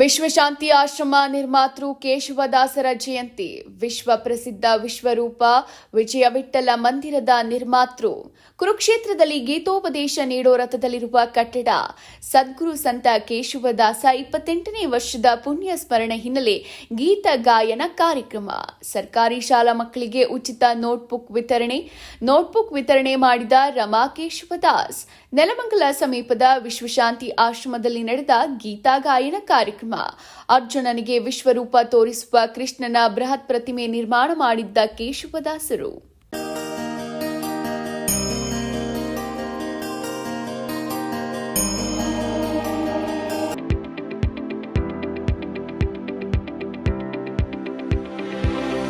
ವಿಶ್ವಶಾಂತಿ ಆಶ್ರಮ ನಿರ್ಮಾತೃ ಕೇಶವದಾಸರ ಜಯಂತಿ, ವಿಶ್ವ ಪ್ರಸಿದ್ಧ ವಿಶ್ವರೂಪ ವಿಜಯ ವಿಠ್ಠಲ ಮಂದಿರದ ನಿರ್ಮಾತೃ. ಕುರುಕ್ಷೇತ್ರದಲ್ಲಿ ಗೀತೋಪದೇಶ ನೀಡೋ ರಥದಲ್ಲಿರುವ ಕಟ್ಟಡ, ಸದ್ಗುರು ಸಂತ ಕೇಶವದಾಸ ಇಪ್ಪತ್ತೆಂಟನೇ ವರ್ಷದ ಪುಣ್ಯ ಸ್ಮರಣೆ ಹಿನ್ನೆಲೆ ಗೀತ ಗಾಯನ ಕಾರ್ಯಕ್ರಮ. ಸರ್ಕಾರಿ ಶಾಲಾ ಮಕ್ಕಳಿಗೆ ಉಚಿತ ನೋಟ್ಬುಕ್ ವಿತರಣೆ ನೋಟ್ಬುಕ್ ವಿತರಣೆ ಮಾಡಿದ ರಮಾ ಕೇಶವದಾಸ್ ನೆಲಮಂಗಲ ಸಮೀಪದ ವಿಶ್ವಶಾಂತಿ ಆಶ್ರಮದಲ್ಲಿ ನಡೆದ ಗೀತಾ ಗಾಯನ ಕಾರ್ಯಕ್ರಮ ಅರ್ಜುನನಿಗೆ ವಿಶ್ವರೂಪ ತೋರಿಸುವ ಕೃಷ್ಣನ ಬೃಹತ್ ಪ್ರತಿಮೆ ನಿರ್ಮಾಣ ಮಾಡಿದ್ದ ಕೇಶವದಾಸರು.